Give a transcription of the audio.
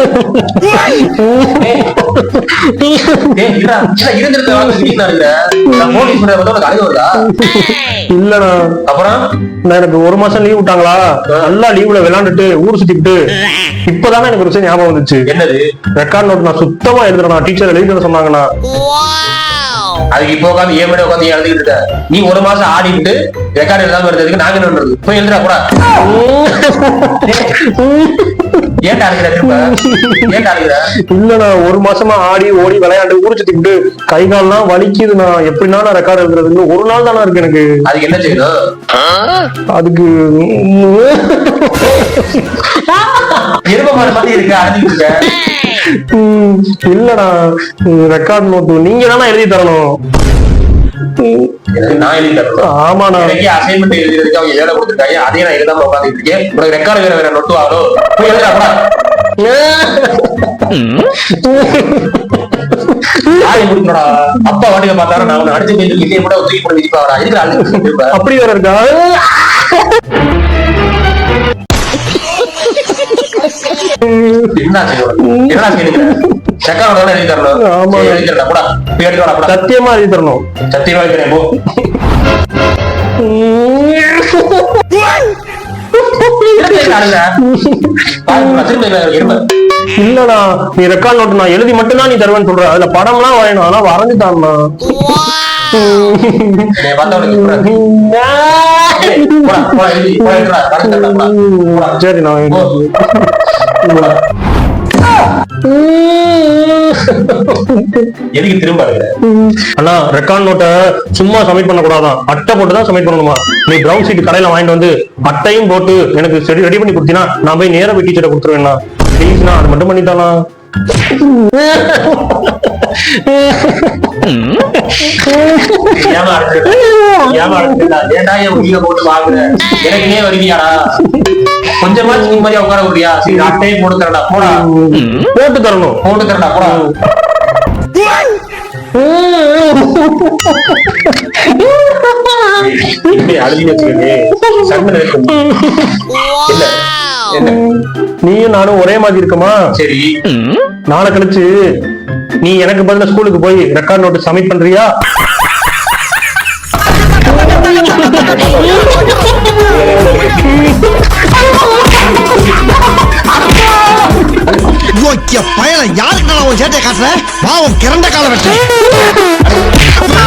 இல்லண்ணா அப்புறம்? நான் எனக்கு ஒரு மாசம் லீவ் விட்டாங்களா? நல்லா லீவ்ல விளையாண்டுட்டு ஊர் சுத்திக்கிட்டு இப்பதானே எனக்கு ஒரு விஷயம் ஞாபகம் வந்துச்சு. என்னது? ரெக்கார்ட் நோட் நான் சுத்தமா எழுதுறேன் டீச்சர் எழுதி தர சொன்னாங்கண்ணா அதுக்கு இப்போ உட்காந்து ஏன் மணி உட்காந்து எழுதிட்டு இருக்க? நீ ஒரு மாசம் ஆடிட்டு ரெக்கார்டு எழுதாம இருந்ததுக்கு நாங்க என்ன பண்றது? போய் எழுதுறா கூட ஏன்டா ஏன்டா இல்லண்ணா ஒரு மாசமா ஆடி ஓடி விளையாண்டு ஊர் சுத்திக்கிட்டு கை கால்லாம் வலிக்குதுண்ணா. எப்படின்னா நான் ரெக்கார்ட் எழுதுறதுன்னு ஒரு நாள் தானே இருக்கு எனக்கு. அதுக்கு என்ன செய்யணும்? அதுக்கு எரும மாதிரி இருக்க அழுதிட்டு இல்லடா ரெக்கார்ட் நோட்டு நீங்க தானே எழுதி தரணும். நான் எழுதி தரணும். ஆமாண்ணா. அசைன்மெண்ட் எழுதுறதுக்கு அவங்க வேலை கொடுத்துருக்காங்க அதையும் நான் எழுதாம உட்காந்துட்டு இருக்கேன். உனக்கு ரெக்கார்டு வேற வேற நொட்டு முடிக்கணும்டா அப்பா வாட்டில பார்த்தாரு நான் அடிச்சு கூட தூக்கி போட்டு மிதிப்பாடா இருக்கிற அப்படி வேற இருக்கா? திரும்ப அழுங்க பாருங்க, திரும்ப இரும்ப இல்லடா நீ ரெக்கார்ட் நோட்டு நான் எழுதி மட்டும்தான் நீ தருவேன்னு சொல்ற. அதுல படம்லாம் வரையணும் ஆனா எழுதி, வரைஞ்சு. போடா. சரி நான். எதுக்கு திரும்ப? அண்ணா ரெக்கார்ட் நோட்டை சும்மா சப்மிட் பண்ண கூடாதான் அட்டை போட்டு தான் சப்மிட் பண்ணணுமா நீ பிரவுன் ஷீட் கடையில வாங்கிட்டு வந்து அட்டையும் போட்டு எனக்கு சரி ரெடி பண்ணி கொடுத்தீங்கன்னா நான் போய் நேரா போய் டீச்சரை கொடுத்துருவேண்ணா ப்ளீஸ்ண்ணா அது மட்டும் பண்ணித்தானா ஏமா? ஏமா? ஏன்டா என் உயிரை போட்டு வாங்குற? எனக்கு நீ வருவியாடா கொஞ்சமாச்சு நிம்மதியா உட்கார முடியா சரி அட்டையும் போட்டு தரடா போடா. போட்டு தரணும். போட்டு தரடா போடா. நீயும் நானும் ஒரே மாதிரி இருக்குமா? சரி. நாளை கழிச்சு நீ எனக்கு பதிலா ஸ்கூலுக்கு போய் ரெக்கார்ட் நோட்டு சப்மிட் பண்றியா? யோக்கிய பயல யாருக்கு நான் உன் சேட்டை காட்டுறேன் பாவம் கிறண்ட கால வெட்ட